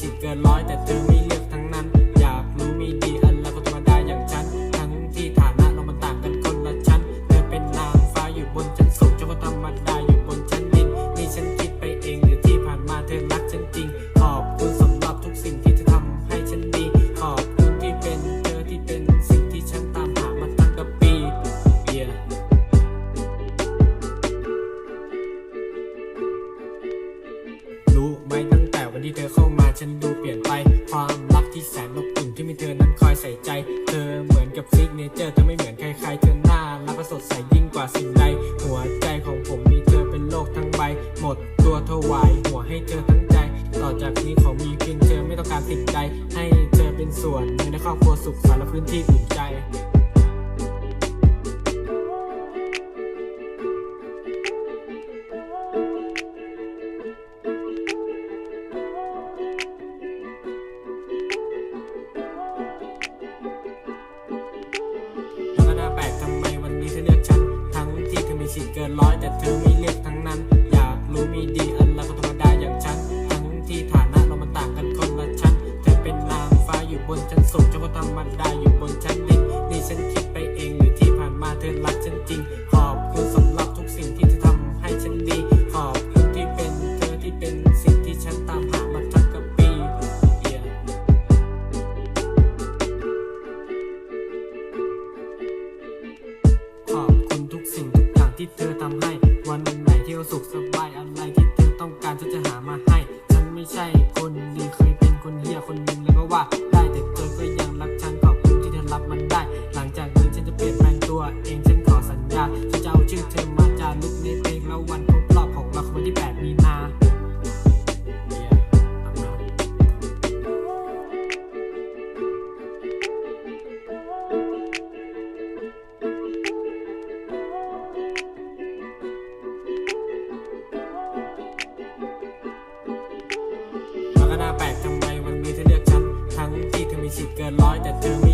สิทธิ์เกินร้อยแต่เธอไม่เลือกทั้งนั้น อยากรู้มีดีอันแล้วก็ธรรมดาอย่างฉัน ทั้งที่ฐานะเรามันต่างกันคนละชั้น เธอเป็นนางฟ้าอยู่บนชั้นสูงฉันก็ธรรมดาอยู่บนชั้นดินนี่ฉันคิดไปเองหรือที่ผ่านมาเธอรักฉันจริง ขอบคุณสำหรับทุกสิ่งที่เธอทำให้ฉันดี ขอบคุณที่เป็นเธอที่เป็นสิ่งที่ฉันตามหามาตั้งกับปี yeah. รู้ไหม วันที่เธอเข้ามาฉันดูเปลี่ยนไปความรักที่แสนอบอุ่นที่มีเธอนั้นคอยใส่ใจ เธอเหมือนกับซิกเนเจอร์เธอไม่เหมือนใครๆเธอหน้ารักและสดใสยิ่งกว่าสิ่งใด หัวใจของผมมีเธอเป็นโลกทั้งใบ หมดตัวถวายหัวให้เธอทั้งใจ ต่อจากนี้ขอมีเพียงเธอไม่ต้องการสิ่งใด ให้เธอเป็นส่วนหนึ่งในครอบครัวสุขสันต์และพื้นที่อุ่นใจ ทำไมวันนี้เธอเลือกฉัน ทั้งที่เธอมีสิทธิ์เกินร้อยแต่เธอไม่เลือกทั้งนั้น อยากรู้มีดี ที่เธอทำให้ วันไหนที่เราสุขสบายอะไรที่เธอต้องการฉันจะหามาให้ ฉันไม่ใช่คนดีเคยเป็นคนเหี้ยคนหนึงแล้วก็ว่า ได้แต่เธอก็ยังรักฉันขอบคุณที่เธอรับมันได้ หลังจากนี้ฉันจะเปลี่ยนแปลงตัวเองฉันขอสัญญา chỉ cần nói ta thương